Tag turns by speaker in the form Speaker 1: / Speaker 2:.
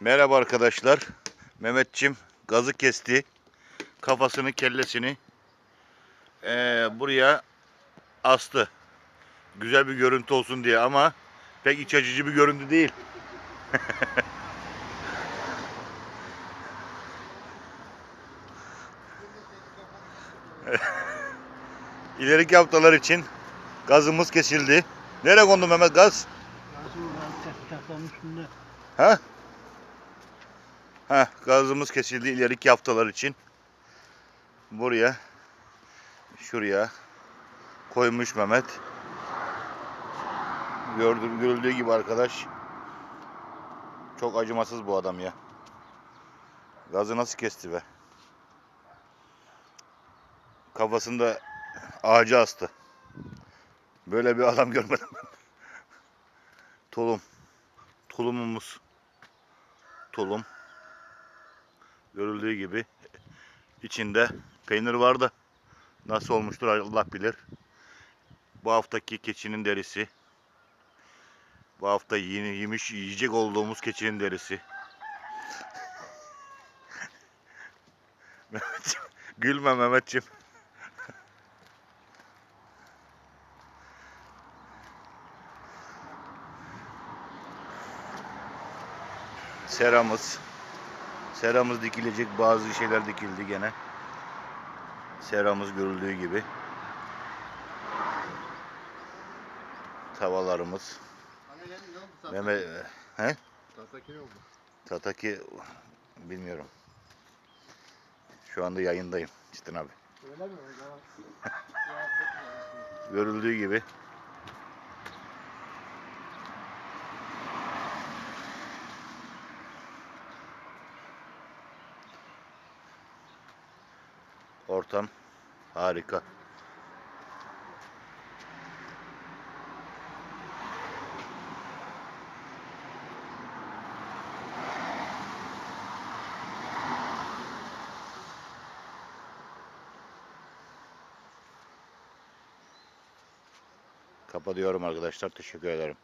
Speaker 1: Merhaba arkadaşlar. Mehmetçim gazı kesti. Kafasını kellesini eee, buraya astı. Güzel bir görüntü olsun diye ama pek iç açıcı bir görüntü değil. İleriki haftalar için gazımız kesildi. Nereye kondu Mehmet gaz?
Speaker 2: Ben tahtanın üstünde.
Speaker 1: Ha? Ha, gazımız kesildi ileriki haftalar için. Buraya şuraya koymuş Mehmet. Gördüğü, görüldüğü gibi arkadaş. Çok acımasız bu adam ya. Gazı nasıl kesti be? Kafasında ağaca astı. Böyle bir adam görmedim. Tulum. Tulumumuz tulum. Görüldüğü gibi içinde peynir vardı. Nasıl olmuştur Allah bilir. Bu haftaki keçinin derisi. Bu hafta yeni yemiş yiyecek olduğumuz keçinin derisi. Gülme Mehmetciğim. Seramız. Seramız dikilecek. Bazı şeyler dikildi gene. Seramız görüldüğü gibi. Tavalarımız. Mehmet, he?
Speaker 3: Tataki oldu.
Speaker 1: Tataki bilmiyorum. Şu anda yayındayım Çetin abi.
Speaker 3: Öyle mi?
Speaker 1: Görüldüğü gibi ortam harika. Kapatıyorum arkadaşlar. Teşekkür ederim.